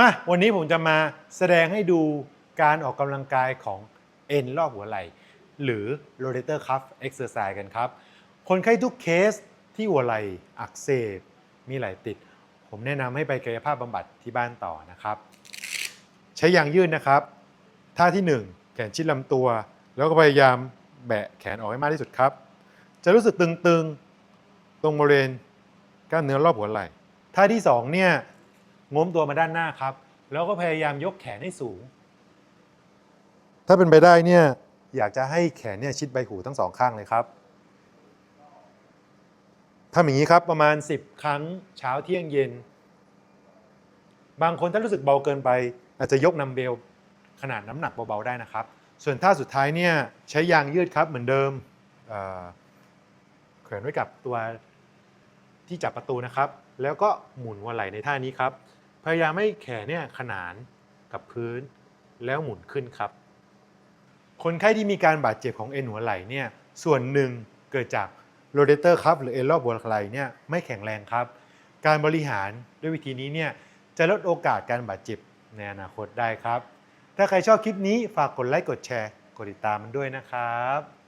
มาวันนี้ผมจะมาแสดงให้ดูการออกกำลังกายของเอ็นรอบหัวไหล่ หรือ rotator cuff exercise กันครับ คนไข้ทุกเคสที่หัวไหล่อักเสบมีไหล่ติด ผมแนะนำให้ไปกายภาพบำบัดที่บ้านต่อนะครับ ใช้ยางยืดนะครับ ท่าที่ 1 แขนชิดลำตัว แล้วก็พยายามแบะแขนออกให้มากที่สุดครับ จะรู้สึกตึงๆ ตรงบริเวณกล้ามเนื้อรอบหัวไหล่ ท่าที่2เนี่ย ง้มตัวมาด้านหน้าครับ แล้วก็พยายามยกแขนให้สูง ถ้าเป็นไปได้เนี่ยอยากจะให้แขนเนี่ยชิดใบหูทั้งสองข้างเลยครับทำอย่างนี้ครับประมาณ 10 ครั้งเช้าเที่ยงเย็น บางคนถ้ารู้สึกเบาเกินไป อาจจะยกนัมเบลขนาดน้ำหนักเบาๆได้นะครับ ส่วนท่าสุดท้ายเนี่ยใช้ยางยืดครับเหมือนเดิมเอ่อแขวนไว้กับตัวที่จับประตูนะครับ แล้วก็หมุนหัวไหล่ในท่านี้ครับ พยายามให้แขนเนี่ยขนานกับพื้นแล้วหมุนขึ้นครับ คนไข้ที่มีการบาดเจ็บของเอ็นหัวไหล่เนี่ยส่วนหนึ่งเกิดจากโรเดเตอร์ครับหรือเอ็นรอบหัวไหล่เนี่ยไม่แข็งแรงครับ การบริหารด้วยวิธีนี้เนี่ยจะลดโอกาสการบาดเจ็บในอนาคตได้ครับ ถ้าใครชอบคลิปนี้ฝากกดไลค์กดแชร์ กดติดตามมันด้วยนะครับ